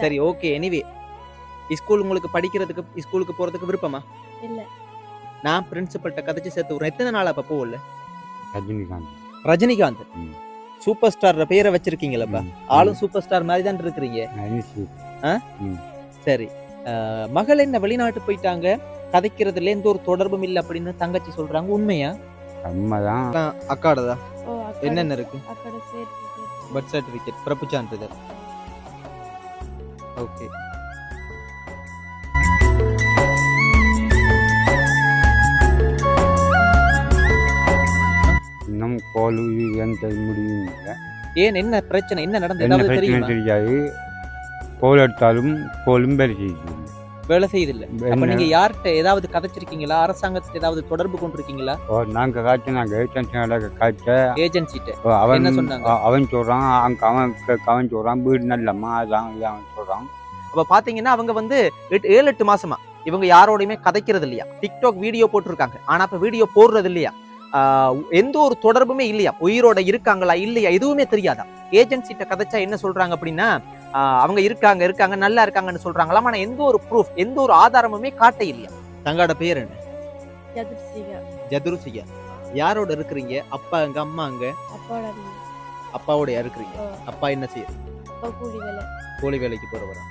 சரி okay anyway school உங்களுக்கு படிக்கிறதுக்கு ஸ்கூலுக்கு போறதுக்கு விருப்பமா? இல்ல. நான் பிரின்சிபல்ட்ட கதைச்சு சேர்த்து விடுறேன். எத்தனை நாள் அப்ப போகல ரஜினிகாந்த். ரஜினிகாந்த். சூப்பர் ஸ்டார் பேரை வச்சிருக்கீங்களப்பா. ஆளும் சூப்பர் ஸ்டார் மாதிரி தான் இருக்கிறீங்க. சரி. மகள் என்ன வெளிநாட்டு போயிட்டாங்க? கதைக்கிறதுல எந்த ஒரு தொடர்பும் இல்லை அப்படின்னு தங்கச்சி சொல்றாங்க. உண்மையா? அம்மாதான் அக்காடதா? என்னென்ன இருக்கு? பர்த் சர்டிபிகேட் பிறப்பு சான்றிதழ். ஓகே. இன்னும் கோல் எந்த முடியும் இல்லை. ஏன் என்ன பிரச்சனை? என்ன நடந்தது? என்ன பிரச்சனை தெரியாது. கோல் எடுத்தாலும் கோலும் செய்யுது வேலை செய்யுதில்ல அப்ப நீங்க யார்கிட்ட ஏதாவது கதைச்சிருக்கீங்களா? அரசாங்கத்துல ஏதாவது தொடர்பு கொண்டிருக்கீங்களா? ஓ, நாங்க காய்ச்ச நாங்க ஏஜென்சியோட காய்ச்ச. ஏஜென்சிட்ட அவன் என்ன சொன்னாங்க? அ- அவன் சொல்றான் அங்க அவன் அவன் சொல்றான் வீடு நல்லம்மா அதான் அவன் சொல்றான். அப்ப பாத்தீங்கன்னா அவங்க வந்து ஏழு எட்டு மாசமா இவங்க யாரோடையுமே கதைக்கிறது இல்லையா? டிக்டாக் வீடியோ போட்டிருக்காங்க. ஆனா அப்ப வீடியோ போடுறது இல்லையா? எந்த ஒரு தொடர்புமே இல்லையா? உயிரோட இருக்காங்களா இல்லையா? எதுவுமே தெரியாதா? ஏஜென்சிட்ட கதைச்சா என்ன சொல்றாங்க அப்படின்னா அவங்க இருக்காங்க இருக்காங்க நல்லா இருக்காங்கன்னு சொல்றாங்களாம். ஆனா எந்த ஒரு ப்ரூஃப் எந்த ஒரு ஆதாரமுமே காட்ட இல்லையா தங்களோட பேர் என்ன? ஜதுர்சிகா. யாரோட இருக்கிறீங்க? அப்பா அங்க அம்மா அங்க அப்பாவோட இருக்கிறீங்க? அப்பா என்ன அப்பா கூலி வேலை. கூலி வேலைக்கு போறவரா.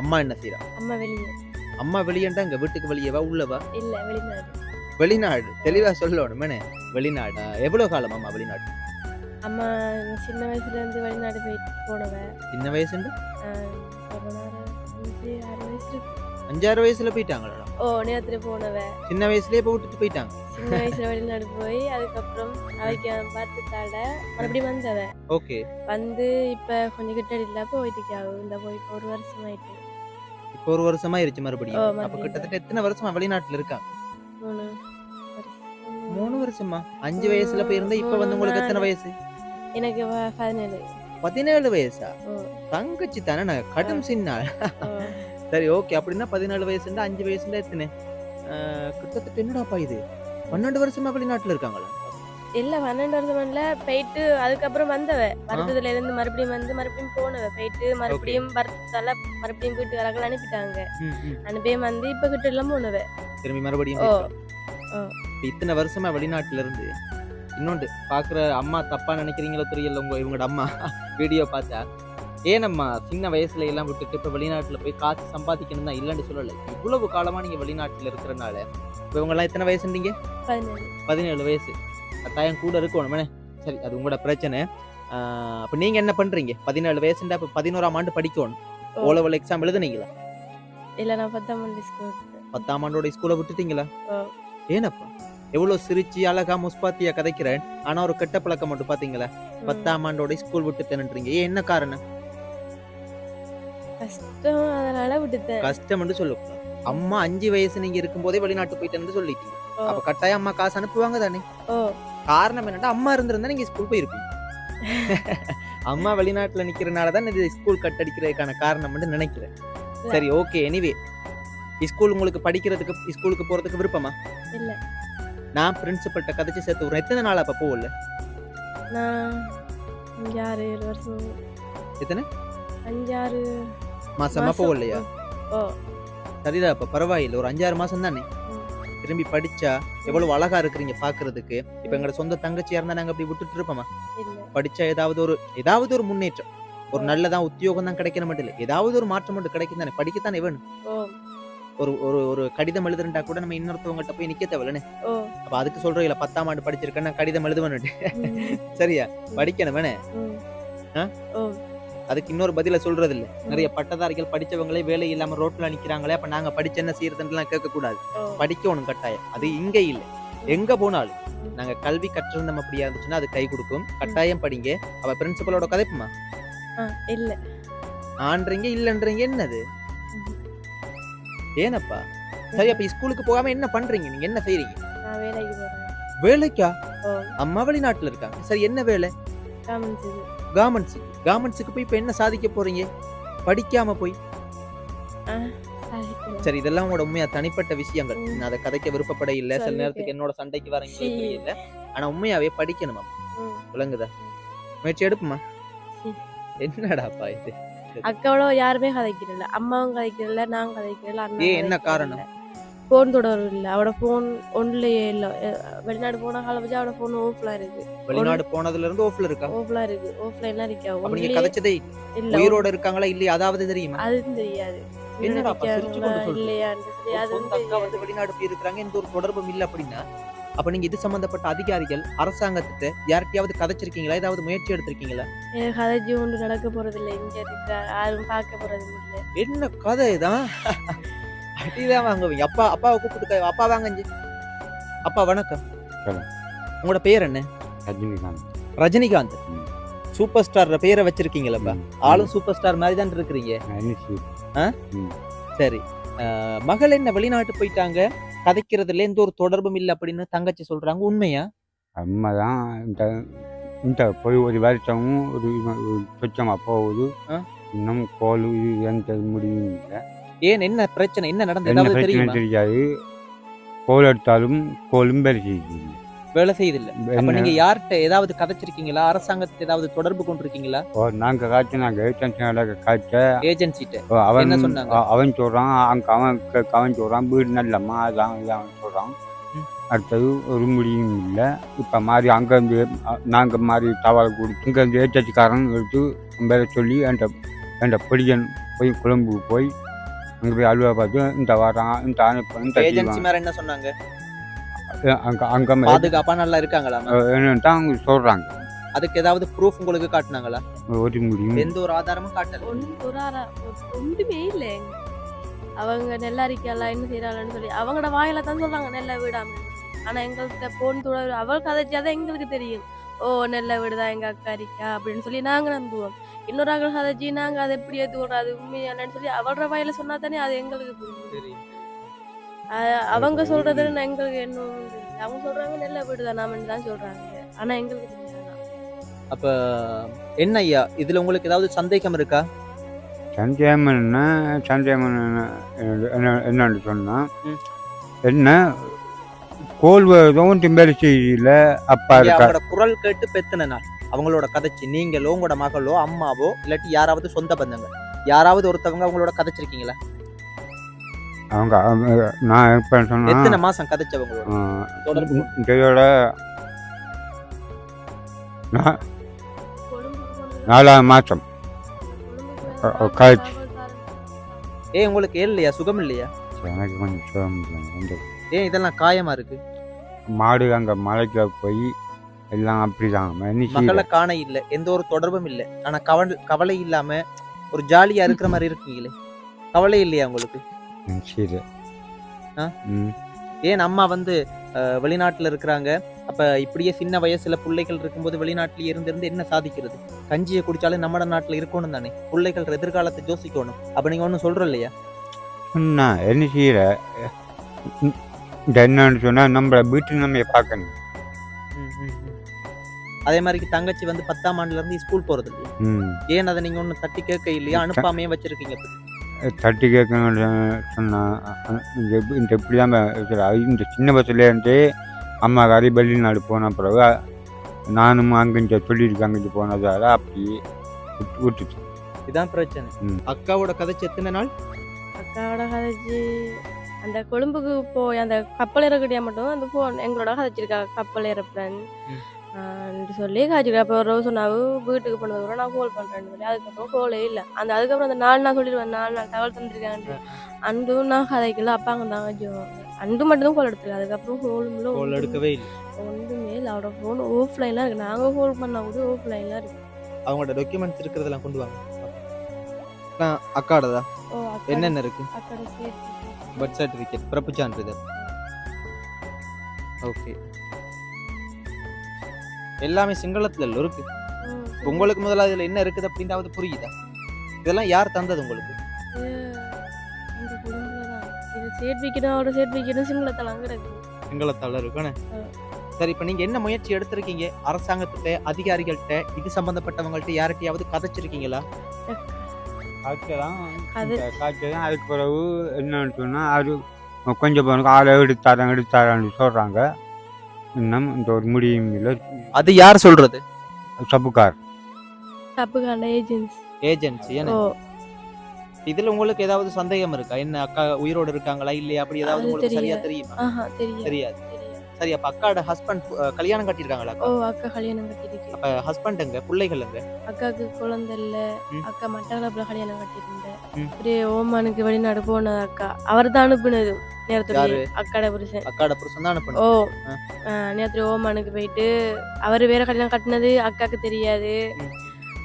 அம்மா என்ன செய்யறா? அம்மா வெளியே அம்மா வெளியேண்டா இங்க வீட்டுக்கு வெளியவா உள்ளவா? இல்ல வெளிநாடு. வெளிநாடு. தெளிவா சொல்லணுமே வெளிநாடு? எவ்வளவு காலம் அம்மா வெளிநாடு அம்மா சின்ன வயசுல இருந்து வெளிநாடு போயிட்டு போனவ சின்ன வயசுண்டு? அஞ்சு ஆறு வயசு இருக்கு. அஞ்சாறு வயசுல போயிட்டாங்களா? ஓ நேரத்துல போனவ சின்ன வயசுலயே இப்ப விட்டுட்டு போயிட்டாங்க. சின்ன வயசுல வெளிநாடு போய் அதுக்கப்புறம் அவைக்கு பார்த்துட்டால மறுபடியும் வந்தவ ஓகே. வந்து இப்ப கொஞ்சம் கிட்ட இல்ல போயிட்டு இந்த போய் ஒரு வருஷம் ஆயிட்டு இப்போ ஒரு வருஷமா ஆயிருச்சு மறுபடியும் அப்ப. கிட்டத்தட்ட எத்தனை வருஷமா வெளிநாட்டுல இருக்காங்க? மூணு. மூணு வருஷமா? அஞ்சு வயசுல போயிருந்தா இப்ப வந்து உங்களுக்கு எத்தனை வயசு? எனக்கு பதினேழு பதினேழு வயசா? தங்கச்சி தானே நான் கடும் சின்ன. ஓ. சரி ஓகே. அப்படின்னா பதினாலு வயசுண்டா அஞ்சு வயசுல எத்தனை? கிட்டத்தட்ட என்னடாப்பா இது? பன்னெண்டு வருஷமா வெளிநாட்டுல இருக்காங்களா? இல்ல பன்னெண்டு வருஷம்ல போயிட்டு அதுக்கப்புறம் வந்தவ. வருத்தத்துல இருந்து மறுபடியும் வந்து மறுபடியும் போனவ. போயிட்டு மறுபடியும் வருத்தத்தால மறுபடியும் வீட்டு வரங்கள் அனுப்பிட்டாங்க. அனுப்பியும் வந்து இப்ப கிட்ட எல்லாம் போனவ. திரும்பி மறுபடியும் இத்தனை வருஷமா வெளிநாட்டுல இருந்து இன்னொன்று பாக்குற அம்மா தப்பா நினைக்கிறீங்களோ தெரியல உங்க இவங்களோட அம்மா. வீடியோ பார்த்தா ஏனம்மா சின்ன வயசுல எல்லாம் விட்டுட்டு இப்ப வெளிநாட்டுல போய் காசு சம்பாதிக்கணும் தான் இல்லைன்னு சொல்லல. இவ்வளவு காலமா நீங்க வெளிநாட்டுல இருக்கிறனால இப்ப இவங்க எல்லாம் எத்தனை வயசுன்றீங்க பதினேழு. வயசு. கட்டாயம் கூட இருக்கணும்? சரி அது உங்களோட பிரச்சனை. அப்ப நீங்க என்ன பண்றீங்க? பதினேழு வயசுண்டா இப்ப பதினோராம் ஆண்டு படிக்கணும். ஓ. ஓ லெவல் எக்ஸாம் எழுதுனீங்களா? இல்ல நான் பத்தாம் ஆண்டு ஸ்கூல் பத்தாம் ஆண்டோட ஸ்கூலை விட்டுட்டீங்களா. ஏனப்பா? எவ்வளவு சிரிச்சு அழகா முஸ்பாத்தியா கதைக்கிறேன். ஆனா ஒரு கெட்ட பழக்கம் மட்டும் பாத்தீங்களா? பத்தாம் ஆண்டோட ஸ்கூல் விட்டுட்டேன்றீங்க ஏன் என்ன காரணம்? கஷ்டம் அதனால விட்டுட்டேன். கஷ்டம்னு சொல்லக்கூடாது அம்மா அஞ்சு வயசு நீங்க இருக்கும்போதே வெளிநாட்டு போயிட்டேன்னு சொல்லிட்டீங்க. அப்ப கட்டாயம் அம்மா காசு அனுப்புவாங்க தானே? காரணம் என்னன்னா அம்மா இருந்திருந்தா நீங்க ஸ்கூல் போயிருப்பீங்க. அம்மா வெளிநாட்டுல நிக்கிறனால தான் இது ஸ்கூல் கட்டடிக்கிறதுக்கான காரணம்னு நினைக்கிறேன். சரி ஓகே எனிவே ஸ்கூல் உங்களுக்கு படிக்கிறதுக்கு ஸ்கூலுக்கு போறதுக்கு விருப்பமா? இல்ல. நான் பிரின்சிபல்ட்ட கதைச்சு சேர்த்து விடுறேன். எத்தனை நாள் அப்ப போகல நான் அஞ்சாறு ஏழு வருஷம். எத்தனை? அஞ்சாறு. மாசமா. போகலையா ஓ. சரிதான் அப்ப பரவாயில்ல. ஒரு அஞ்சாறு மாசம் தானே. திரும்பி படிச்சா எவ்வளவு அழகா இருக்கிறீங்க பாக்குறதுக்கு. இப்ப எங்களோட சொந்த தங்கச்சியா இருந்தா நாங்க அப்படி விட்டுட்டு இருப்போமா? படிச்சா ஏதாவது ஒரு ஏதாவது ஒரு முன்னேற்றம். ஒரு நல்லதான் உத்தியோகம் தான் கிடைக்கணும் மட்டும் இல்ல. ஏதாவது ஒரு மாற்றம் மட்டும் கிடைக்கும் தானே? படிக்கத்தானே வேணும். ஒரு ஒரு ஒரு கடிதம் எழுதுறா கூட நம்ம இன்னொருத்தவங்ககிட்ட போய் நிக்க தேவையில்ல ஓ. அப்ப அதுக்கு சொல்றீங்களா? பத்தாம் ஆண்டு படிச்சிருக்கேன் நான் கடிதம் எழுதுவேன் ம், சரியா? படிக்கணும் வேணே அதுக்கு இன்னொரு பதில சொல்றது இல்ல நிறைய பட்டதாரிகள் படிச்சவங்களே வேலை இல்லாம ரோட்ல நிக்கிறாங்களே அப்ப நாங்க படிச்சு என்ன செய்யறதுலாம் கேட்க கூடாது படிக்கணும் கட்டாயம். அது இங்க இல்ல. எங்க போனாலும். நாங்க கல்வி கற்றிருந்தோம் அப்படியா இருந்துச்சுன்னா அது கை கொடுக்கும். கட்டாயம் படிங்க. அவ பிரின்சிபலோட கதைப்புமா? இல்ல. ஆன்றீங்க இல்லன்றீங்க என்னது. ஏனப்பா? சரி அப்ப ஸ்கூலுக்கு போகாம என்ன பண்றீங்க? நீங்க என்ன செய்றீங்க? நான் வேலைக்கு போறேன். வேலைக்கா? அம்மா வெளிநாட்டுல இருக்காங்க. சரி என்ன வேலை? இது. கார்மெண்ட்ஸுக்கு போய் இப்ப என்ன சாதிக்க போறீங்க? படிக்காம போய். சரி இதெல்லாம் உங்களோட உண்மையா தனிப்பட்ட விஷயங்கள். நான் அதை கதைக்க விருப்பப்பட இல்ல. சில. நேரத்துக்கு என்னோட சண்டைக்கு வரீங்க சீ. தெரியல. ஆனா உண்மையாவே படிக்கணுமா. விளங்குதா? முயற்சி எடுப்புமா. என்னடாப்பா இது? அக்காவோட யாருமே கதைக்கிறதில்ல. அம்மாவும் கதைக்கிறதில்ல நான் கதைக்கிறதில்ல அண்ணா என்ன காரணம்? ஃபோன் தொடரும் இல்ல. அவட ஃபோன் ஒன்லயே இல்ல. வெளிநாடு போன காலம் வச்சு அவட ஃபோன் ஓஃப்ல இருக்கு. வெளிநாடு போனதுல இருந்து ஓஃப்ல இருக்கா? ஓஃப்ல இருக்கு. ஓஃப்லைன்லாம் இருக்கா? அப்ப நீங்க கதைச்சதே இல்ல. உயிரோட இருக்காங்களா இல்லையா? அதாவது தெரியுமா? அதுவும் தெரியாது. என்னடா ஒரு அது வந்து வெளிநாடு போய் இருக்கிறாங்க எந்த ஒரு தொடர்பும் இல்ல அப்படின்னா? அப்ப நீங்க இது சம்பந்தப்பட்ட அதிகாரிகள் அரசாங்கத்திட்ட யார்கிட்டயாவது கதைச்சிருக்கீங்களா? ஏதாவது முயற்சி எடுத்திருக்கீங்களா? கதைச்சு ஒன்று நடக்க போறது இல்ல இங்க யாரும் பார்க்க போறது இல்ல. என்ன கதை இதான் அடிதான் வாங்குவீங்க. அப்பா அப்பாவை கூப்பிட்டு அப்பா வாங்க. அப்பா வணக்கம். சொல்லுங்க. உங்களோட பேர் என்ன? ரஜினிகாந்த். ரஜினிகாந்த். சூப்பர் ஸ்டார் பேரை வச்சிருக்கீங்களப்பா. ஆளும் சூப்பர் ஸ்டார் மாதிரி தான் இருக்கிறீங்க சரி. மகள் என்ன வெளிநாட்டு போயிட்டாங்க? கதைக்கிறதுல எந்த ஒரு தொடர்பும் இல்லை அப்படின்னு தங்கச்சி சொல்றாங்க. உண்மையா? அம்மா தான் இந்த இந்த போய் ஒரு வருஷமும் ஒரு சொச்சமாக போகுது? இன்னும் கோல் இது எந்த முடியும் இல்லை ஏன் என்ன பிரச்சனை? என்ன நடந்தது? தெரியாது. கோல் எடுத்தாலும் கோலும் செய்யுது. வேலை செய்யுதில்ல அப்ப நீங்க யார்கிட்ட ஏதாவது கதைச்சிருக்கீங்களா? அரசாங்கத்தை ஏதாவது தொடர்பு கொண்டிருக்கீங்களா? ஓ, நாங்க காய்ச்ச நாங்க டென்ஷனாக காய்ச்ச. ஏஜென்சிட்ட அவன் என்ன சொன்னாங்க? அவன் சொல்றான் அங்க அவன் அவன் சொல்றான் வீடு நல்லம்மா அதான் அவன் சொல்றான். அடுத்தது ஒரு முடியும் இல்லை. இப்போ மாதிரி அங்கேருந்து நாங்கள் மாதிரி தவறு கொடுத்து இங்கேருந்து ஏற்றச்சிக்காரன் எடுத்து வேற சொல்லி அந்த அந்த பொடியன் போய் கொழும்புக்கு போய் அங்கே போய் அலுவலை பார்த்து இந்த வரான் இந்த அனுப்ப என்ன சொன்னாங்க? அங்கே அங்கே பாதுகாப்பா நல்லா இருக்காங்களா தான் அவங்க சொல்கிறாங்க அதுக்கு ஏதாவது ப்ரூஃப் உங்களுக்கு காட்டுனாங்களா? ஒரு முடியும் எந்த ஒரு ஆதாரமும் காட்டல. ஒன்றும் ஒரு ஒன்றுமே இல்லை. அவங்க நெல்லா இருக்கலாம் என்ன செய்யறாங்கன்னு சொல்லி அவங்களோட வாயில தான் சொல்றாங்க நெல்லை விடாம. ஆனா எங்கள்கிட்ட போன் தொடர் அவள் கதைச்சாதான் எங்களுக்கு தெரியும். ஓ நெல்லை விடுதா எங்க அக்கா இருக்கா அப்படின்னு சொல்லி நாங்க நம்புவோம். இன்னொரு ஆக்கள் கதைச்சி நாங்க அதை எப்படி ஏற்றுக்கூடாது உண்மையானு சொல்லி அவளோட வாயில சொன்னா தானே அது எங்களுக்கு புரியும். அஹ் அவங்க சொல்றது எங்களுக்கு என்ன. அவங்க சொல்றாங்க நெல்லை விடுதா நாமன்னு தான் சொல்றாங்க. ஆனா எங்களுக்கு அப்ப என்ன ஐயா? இதுல உங்களுக்கு ஏதாவது சந்தேகம் இருக்கா? சந்தேகம்னா சந்தேகம் என்ன என்ன- என்னன்னு சொன்னா. என்ன? கோல் தோன்றும் வேலை செய்யல அப்பா இருக்கா? அவங்களோட குரல் கேட்டு பெத்தன நாள். அவங்களோட கதைச்சு நீங்களோ உங்களோட மகளோ அம்மாவோ இல்லாட்டி யாராவது சொந்த பந்தங்க யாராவது ஒருத்தவங்க அவங்களோட கதைச்சிருக்கீங்களா? அவங்க நான் எப்ப சொன்னா எத்தனை மாசம் இந்த இதோட நான் நாலாவது மாதம். அவள் ஏன் உங்களுக்கு இல்லையா? சுகம் இல்லையா? எனக்கு கொஞ்சம் சுகம் இல்லை. ஏன் இதெல்லாம் காயமா இருக்கு? மாடு அங்கே மலைக்கு போய் எல்லாம் அப்படிதான். செய்யல? காண இல்ல எந்த ஒரு தொடர்பும் இல்ல. ஆனா கவலை கவலை இல்லாம ஒரு ஜாலியா இருக்கிற மாதிரி இருக்கீங்களே. கவலை இல்லையா உங்களுக்கு? சரி. ஏன் அம்மா வந்து வெளிநாட்டுல இருக்கிறாங்க? அப்ப இப்படியே சின்ன வயசுல பிள்ளைகள் இருக்கும்போது வெளிநாட்டிலேயே இருந்திருந்து என்ன சாதிக்கிறது? கஞ்சியை குடிச்சாலும் நம்ம நாட்டுல இருக்கணும் தானே? பிள்ளைகள் எதிர்காலத்தை யோசிக்கணும். அப்ப நீங்க ஒண்ணும் சொல்ற இல்லையா என்ன செய்யற? என்னன்னு சொன்னா நம்ம வீட்டு நம்ம பார்க்கணும். அதே மாதிரி தங்கச்சி வந்து பத்தாம் ஆண்டுல இருந்து ஸ்கூல் போறது இல்லையா ஏன் அதை நீங்க ஒன்னும் தட்டி கேட்க இல்லையா? அனுப்பாமையே வச்சிருக்கீங்க? தட்டி கேட்கணும்னு சொன்னா அஹ், இந்த எப்படி- இந்த இப்படி தான் இந்த சின்ன பஸ்லேருந்தே அம்மா வெளிநாடு போன பிறகு நானும் அங்கிட்ட சொல்லியிருக்காங்க இங்கே போனதால அப்படி விட்டு- விட்டுச்சு இதான் பிரச்சனை. அக்காவோட கதைச்சு எத்தனை நாள் அக்காவோட கதைச்சு அந்த கொழும்புக்கு போய் அந்த கப்பல் இறக்கடியா மட்டும் அந்த போன் எங்களோட கதைச்சிருக்கா கப்பல் இறப்புறேன். சொல்லி காய்ச்சிருக்கா அப்போ ஒரு சொன்னாவு வீட்டுக்கு போனது கூட நான் கால் பண்றேன்னு சொல்லி அதுக்கப்புறம் கோலே இல்லை. அந்த அதுக்கப்புறம் அந்த நாலு நாள் சொல்லிடுவேன். நாலு நாள் தகவல் தந்திருக்காங்க அண்டும் நான் கதைக்கல அப்பாங்க தாங்க ஜோவாங்க அண்டு மட்டும் தான் கோல் எடுத்துருக்கேன் அதுக்கப்புறம் கோலும் கோல் எடுக்கவே இல்லை. ஒன்றுமே இல்லை. அவரோட ஃபோன் ஆஃப்லைன்லாம் இருக்கு. நாங்கள் கால் பண்ணா கூட ஆஃப்லைன்லாம் இருக்கு. அவங்களோட டாக்குமெண்ட்ஸ் இருக்கிறதெல்லாம் கொண்டு வாங்க. ஆ, அக்காடதா? என்னென்ன இருக்கு? பர்த் சர்டிஃபிகேட் பிறப்பு சான்றிதழ். ஓகே எல்லாமே சிங்களத்துல இல்ல இருக்கு உங்களுக்கு முதல்ல அதுல என்ன இருக்குது அப்படின்றாவது புரியுதா? இதெல்லாம் யார் தந்தது உங்களுக்கு? சேட் வைக்கணும் சிங்களத்தில் அங்கே இருக்கு சிங்களத்தால இருக்குன்னு. சரி இப்ப நீங்க என்ன முயற்சி எடுத்திருக்கீங்க? அரசாங்கத்திட்ட அதிகாரிகள்கிட்ட இது சம்பந்தப்பட்டவங்கள்ட்ட யார்கிட்டயாவது கதைச்சிருக்கீங்களா? காய்ச்சலாம் அது காய்ச்சல் தான் அதுக்கு பிறகு என்னன்னு சொன்னால் அது கொஞ்சம் பேருக்கு ஆளை எடுத்தாரன் எடுத்தாரான்னு சொல்கிறாங்க இன்னும் இந்த ஒரு முடியும் இல்லை. அது யார் சொல்றது? சப்புக்கார். தப்புக்கான ஏஜென்சி ஏஜென்சி இதுல உங்களுக்கு ஏதாவது சந்தேகம் இருக்கா? என்ன அக்கா உயிரோட இருக்காங்களா இல்லையா? அப்படி ஏதாவது உங்களுக்கு சரியா. தெரியுமா? ஆஹா தெரியாது தெரியாது. தெரியாது. சரி அப்ப அக்காவோட ஹஸ்பண்ட் கல்யாணம் கட்டியிருக்காங்களா ஓ அக்கா கல்யாணம் கட்டிருக்கு அப்ப ஹஸ்பண்டுங்க பிள்ளைகளுங்க அக்காவுக்கு குழந்தை இல்ல. அக்கா மட்டக்களப்புல கல்யாணம் கட்டியிருந்தேன் ம். அப்படியே ஓமானுக்கு வெளிநாடு போனது அக்கா. அவர் தான் அனுப்புனது நேரத்துல? அக்காட புருஷன். அக்காவோட புருஷன் தான் அனுப்பணும் ஓ. நேற்று ஓமானுக்கு போயிட்டு அவர் வேற கல்யாணம் கட்டினது அக்காக்கு தெரியாது.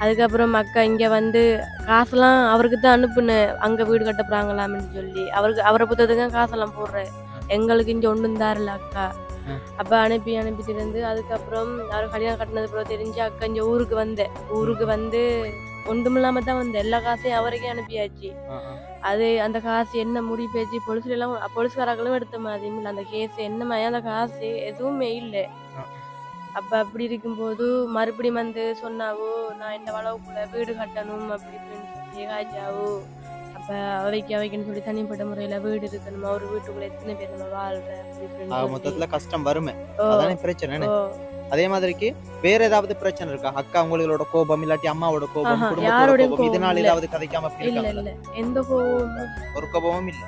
அதுக்கப்புறம் அக்கா இங்க வந்து காசெல்லாம் அவருக்கு தான் அனுப்புனேன் அங்க வீடு கட்ட போறாங்களாம்னு சொல்லி. அவருக்கு அவரை புத்ததுக்கு காசெல்லாம் போடுறேன் எங்களுக்கு இங்க ஒண்ணும் தாரல அக்கா. அப்ப அனுப்பி அனுப்பிட்டு இருந்து அதுக்கப்புறம் அவர் கல்யாணம் கட்டினது அப்புறம் தெரிஞ்சு அக்கா இங்க ஊருக்கு வந்தேன். ஊருக்கு வந்து ஒன்றுமில்லாம தான் வந்தேன். எல்லா காசையும் அவருக்கே அனுப்பியாச்சு. அது அந்த காசு என்ன முடி பேச்சு பொலிசுல எல்லாம் பொலிசுக்காரர்களும் எடுத்த மாதிரி. இல்லை அந்த கேஸ் என்ன மாதிரி அந்த காசு எதுவுமே இல்லை. அப்ப அப்படி இருக்கும்போது மறுபடியும் வந்து சொன்னாவோ நான் இந்த வளவுக்குள்ள வீடு கட்டணும் அப்படி இப்படின்னு சொல்லி காய்ச்சாவோ அப்ப அவைக்கு அவைக்குன்னு சொல்லி தனிப்பட்ட முறையில வீடு இருக்கணும்? ஒரு வீட்டுக்குள்ள எத்தனை பேர் நம்ம வாழ்ற அப்படி. மொத்தத்துல கஷ்டம் வருமே அதானே பிரச்சனை அதே மாதிரிக்கு வேற ஏதாவது பிரச்சனை இருக்கா? அக்கா உங்களோட கோபம் இல்லாட்டி அம்மாவோட கோபம் குடும்பத்தோட கோபம் இதனால. ஏதாவது கதைக்காம எந்த கோவமும் ஒரு கோபமும் இல்ல.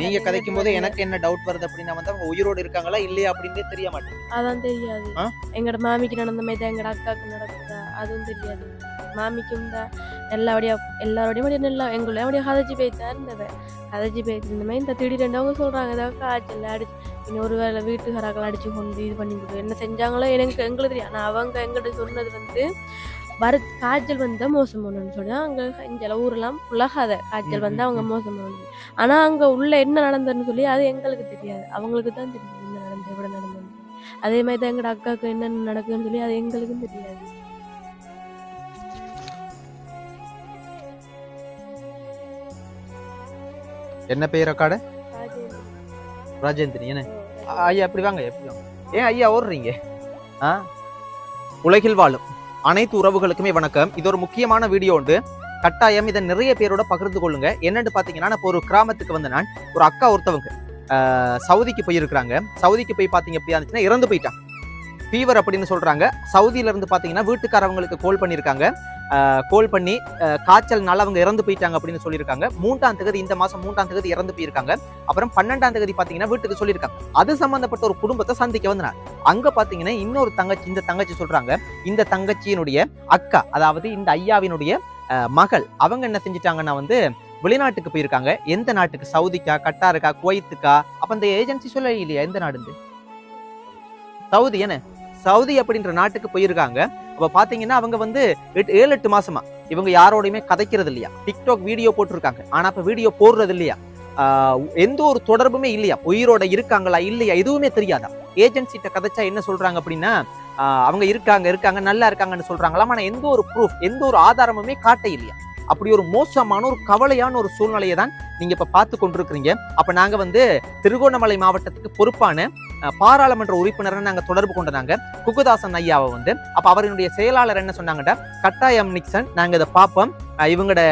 நீங்க கதைக்கும் போது. எனக்கு என்ன டவுட் வருது அப்படின்னா வந்து அவங்க உயிரோடு இருக்காங்களா இல்லையா அப்படின்றே தெரிய மாட்டேங்குது. அதான் தெரியாது? எங்கட மாமிக்கு நடந்த மாதிரி எங்கட அக்காவுக்கு நடக்குதா? அதுவும் தெரியாது. மாமிக்கும் தான். எல்லாருடைய எல்லாரோடையும் அப்படியே நல்லா எங்களோட அப்படியே கதைச்சி போய்த்தா இருந்தது. கதைச்சி போய்த்து இந்த மாதிரி இந்த திடீரெண்டு அவங்க சொல்கிறாங்க ஏதாவது காய்ச்சல் அடிச்சு இன்னொரு வேலை வீட்டுக்காரர்கள் அடிச்சு கொண்டு இது பண்ணி என்ன செஞ்சாங்களோ எனக்கு எங்களுக்கு தெரியும் ஆனால் அவங்க எங்கிட்ட சொன்னது வந்து வர காய்ச்சல் வந்தால் மோசம் பண்ணணும்னு சொல்லி அங்கே இங்க ஊரெல்லாம் உலகாத. காய்ச்சல் வந்தால் அவங்க மோசம் பண்ணணும் ஆனால் அங்கே உள்ளே என்ன நடந்ததுன்னு சொல்லி அது எங்களுக்கு தெரியாது. அவங்களுக்கு தான் தெரியும் என்ன நடந்தது எப்படி நடந்தது அதே மாதிரி தான் எங்களோட அக்காவுக்கு என்னென்ன நடக்குதுன்னு சொல்லி அது எங்களுக்கும் தெரியாது. என்ன பேர் அக்காட? ராஜேந்திரி என்ன? ஐயா எப்படி வாங்க எப்படி வாங்க. ஏன் ஐயா ஓடுறீங்க? ஆ? உலகில் வாழும் அனைத்து உறவுகளுக்குமே வணக்கம். இது ஒரு முக்கியமான வீடியோ உண்டு. கட்டாயம் இதை நிறைய பேரோட பகிர்ந்து கொள்ளுங்க. என்னன்னு பாத்தீங்கன்னா நான் இப்போ ஒரு கிராமத்துக்கு வந்து நான். ஒரு அக்கா ஒருத்தவங்க சவுதிக்கு போயிருக்கிறாங்க. சவுதிக்கு போய் பாத்தீங்க எப்படி இருந்துச்சுன்னா இறந்து போயிட்டான். ஃபீவர் அப்படின்னு சொல்றாங்க. சவுதியில இருந்து பாத்தீங்கன்னா வீட்டுக்காரவங்களுக்கு கால் பண்ணியிருக்காங்க. கோல் பண்ணி காய்ச்சல்னால அவங்க இறந்து போயிட்டாங்க அப்படின்னு சொல்லியிருக்காங்க. மூன்றாம் தேதி இந்த மாதம் மூன்றாம் தேதி இறந்து போயிருக்காங்க. அப்புறம் பன்னெண்டாம் தேதி பார்த்தீங்கன்னா வீட்டுக்கு சொல்லியிருக்காங்க. அது சம்பந்தப்பட்ட ஒரு குடும்பத்தை சந்திக்க வந்தனார். அங்க பார்த்தீங்கன்னா இன்னொரு தங்கச்சி இந்த தங்கச்சி சொல்றாங்க. இந்த தங்கச்சியினுடைய அக்கா அதாவது இந்த ஐயாவினுடைய அஹ், மகள் அவங்க என்ன செஞ்சிட்டாங்கன்னா வந்து வெளிநாட்டுக்கு போயிருக்காங்க. எந்த நாட்டுக்கு? சவுதிக்கா கட்டாருக்கா குவைத்துக்கா? அப்ப இந்த ஏஜென்சி சொல்ல இல்லையா? எந்த நாடு சவுதி என்ன? சவுதி அப்படின்ற நாட்டுக்கு போயிருக்காங்க. இப்போ பார்த்தீங்கன்னா அவங்க வந்து எட்டு- ஏழு எட்டு மாசமா இவங்க யாரோடையுமே கதைக்கிறது இல்லையா? டிக்டாக் வீடியோ போட்டிருக்காங்க. ஆனால் இப்போ வீடியோ போடுறது இல்லையா? எந்த ஒரு தொடர்புமே இல்லையா? உயிரோட இருக்காங்களா இல்லையா? எதுவுமே தெரியாதா? ஏஜென்சிட்ட கதைச்சா என்ன சொல்றாங்க அப்படின்னா அவங்க இருக்காங்க இருக்காங்க நல்லா இருக்காங்கன்னு சொல்றாங்களா ஆனால் எந்த ஒரு ப்ரூஃப் எந்த ஒரு ஆதாரமுமே காட்ட இல்லையா? அப்படி ஒரு மோசமான ஒரு கவலையான ஒரு சூழ்நிலையை தான் நீங்க இப்ப பார்த்து கொண்டிருக்கிறீங்க. அப்ப நாங்க வந்து திருகோணமலை மாவட்டத்துக்கு பொறுப்பான பாராளுமன்ற உறுப்பினரை நாங்கள் தொடர்பு கொண்டதாங்க. குகுதாசன் ஐயாவை வந்து. அப்போ அவரினுடைய செயலாளர் என்ன சொன்னாங்கன்னா கட்டாயம் நிக்சன் நாங்கள் இதை பார்ப்போம். இவங்களோட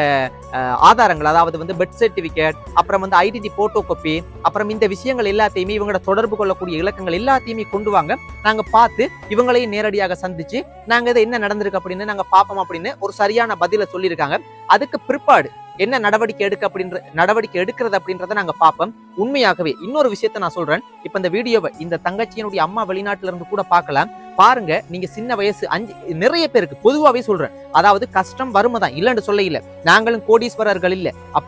ஆதாரங்கள் அதாவது வந்து பெர்த் சர்டிஃபிகேட் அப்புறம் வந்து ஐடென்டி போட்டோ காப்பி அப்புறம் இந்த விஷயங்கள் எல்லாத்தையுமே இவங்களோட தொடர்பு கொள்ளக்கூடிய இலக்கங்கள் எல்லாத்தையுமே கொண்டு வாங்க. நாங்கள் பார்த்து இவங்களையும் நேரடியாக சந்திச்சு நாங்கள் இது என்ன நடந்திருக்கு அப்படின்னு நாங்கள் பார்ப்போம் அப்படின்னு ஒரு சரியான பதிலை சொல்லியிருக்காங்க. அதுக்கு பிற்பாடு என்ன நடவடிக்கை எடுக்க அப்படின்ற நடவடிக்கை எடுக்கிறது அப்படின்றத நாங்க பார்ப்போம். உண்மையாகவே இன்னொரு விஷயத்த நான் சொல்றேன். இப்ப இந்த வீடியோவை இந்த தங்கச்சியினுடைய அம்மா வெளிநாட்டுல இருந்து கூட பார்க்கலாம். பாருங்க நீங்க சின்ன வயசு அஞ்சு நிறைய பேருக்கு பொதுவாவே சொல்றேன். அதாவது கஷ்டம் வறுமை தான். இல்லைன்னு சொல்ல இல்ல. நாங்களும் கோடீஸ்வரர்கள் இல்ல. அப்ப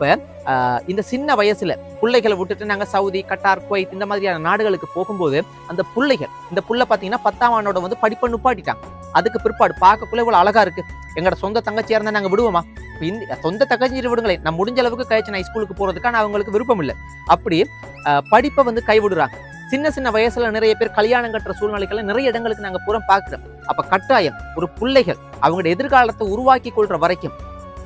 இந்த சின்ன வயசுல பிள்ளைகளை விட்டுட்டு நாங்க சவுதி கட்டார் குவைத் இந்த மாதிரியான நாடுகளுக்கு போகும்போது அந்த பிள்ளைகள் இந்த புள்ள பாத்தீங்கன்னா பத்தாம் ஆண்டோட வந்து படிப்பை நுப்பாட்டிட்டாங்க. அதுக்கு பிற்பாடு பார்க்கக்குள்ள இவ்வளவு அழகா இருக்கு. எங்களோட சொந்த தங்கச்சியா இருந்தா நாங்க விடுவோமா? இந்த சொந்த தங்கச்சி விடுங்களேன். நான் முடிஞ்ச அளவுக்கு கழிச்சு நான் ஸ்கூலுக்கு போறதுக்கான அவங்களுக்கு விருப்பம் இல்லை. அப்படி ஆஹ், படிப்பை வந்து கைவிடுறாங்க. சின்ன சின்ன வயசுல நிறைய பேர் கல்யாணம் கட்டுற சூழ்நிலைகளை நிறைய இடங்களுக்கு நாங்க புறம் பார்க்குறோம். அப்ப கட்டாயம் ஒரு பிள்ளைகள் அவங்களோட எதிர்காலத்தை உருவாக்கி கொள்ற வரைக்கும்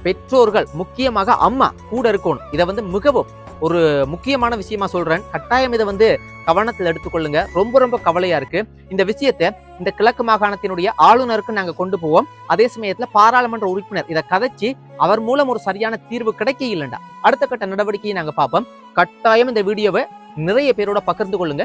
பெற்றோர்கள் முக்கியமாக அம்மா கூட இருக்கணும். இதை வந்து மிகவும் ஒரு முக்கியமான விஷயமா சொல்றேன். கட்டாயம் இதை வந்து கவனத்தில் எடுத்துக்கொள்ளுங்க. ரொம்ப ரொம்ப கவலையா இருக்கு. இந்த விஷயத்தை இந்த கிழக்கு மாகாணத்தினுடைய ஆளுநருக்கு நாங்க கொண்டு போவோம். அதே சமயத்துல பாராளுமன்ற உறுப்பினர் இதை கதைச்சு அவர் மூலம் ஒரு சரியான தீர்வு கிடைக்க இல்லைண்டா. அடுத்த கட்ட நடவடிக்கையை நாங்க பார்ப்போம். கட்டாயம் இந்த வீடியோவை நிறைய பேரோட பகிர்ந்து கொள்ளுங்க.